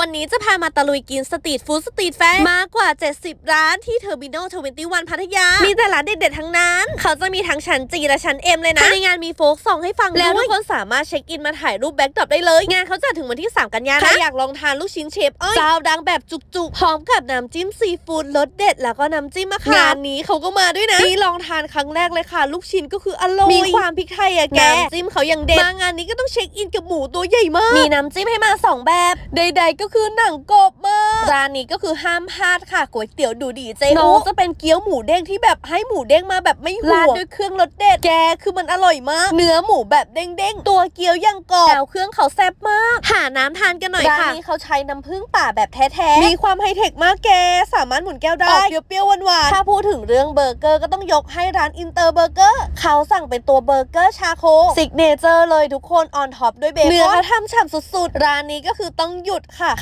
วันนี้จะพามาตะลุยกินสตรีทฟู้ดสตรีทแฟร์มากกว่า 70 ร้านที่เทอร์มินอล21 พัทยา มีแต่ร้านเด็ดๆทั้งนั้น เขาจะมีทั้งชั้นจีและชั้นเอ็มเลยนะ ในงานมีโฟกซองให้ฟังแล้วทุกคนสามารถเช็คอินมาถ่ายรูปแบ็กดรอปได้เลย งานเขาจัดถึงวันที่ 3 กันยายนใครอยากลองทานลูกชิ้นเชฟอ้อยเจ้าดังแบบจุกๆ พร้อมกับน้ำจิ้มซีฟู้ดรสเด็ด แล้วก็น้ำจิ้มมะขามงานนี้เขาก็มาด้วยนะนี่ลองทานครั้งแรกเลยค่ะ ลูกชิ้นก็คืออร่อยมีความพริกไทยอะแกน้ำจิ้มเขายังเด็ดมางานนี้ก็ต้องเช็คอินกับหมูตัวใหญ่มากมีน้ำจิ้มให้มาสองแบบใดๆก็คือหนังกบมา ร้านนี้ก็คือห้ามพลาดค่ะก๋วยเตี๋ยวดูดีเจ๊อูจะเป็นเกี๊ยวหมูเด้งที่แบบให้หมูเด้งมาแบบไม่ห่วงราดด้วยเครื่องรสเด็ดแกคือมันอร่อยมาก เนื้อหมูแบบเด้งๆ ตัวเกี๊ยวยังกรอบแล้วเครื่องเขาแซ่บมาก หาน้ำทานกันหน่อยค่ะร้านนี้เขาใช้น้ำผึ้งป่าแบบแท้ๆมีความไฮเทคมากแก สามารถหมุนแก้วได้ออกเปรี้ยวๆหวานๆถ้าพูดถึงเรื่องเบอร์เกอร์ก็ต้องยกให้ร้านอินเตอร์เบอร์เกอร์เขาสั่งเป็นตัวเบอร์เกอร์ชาโคซิกเนเจอร์เลยทุกคนออนท็อปด้วยเบคอนเนื้อเขาทำฉ่ำสุดๆ ร้านนี้ก็คือต้องหยุดค่ะ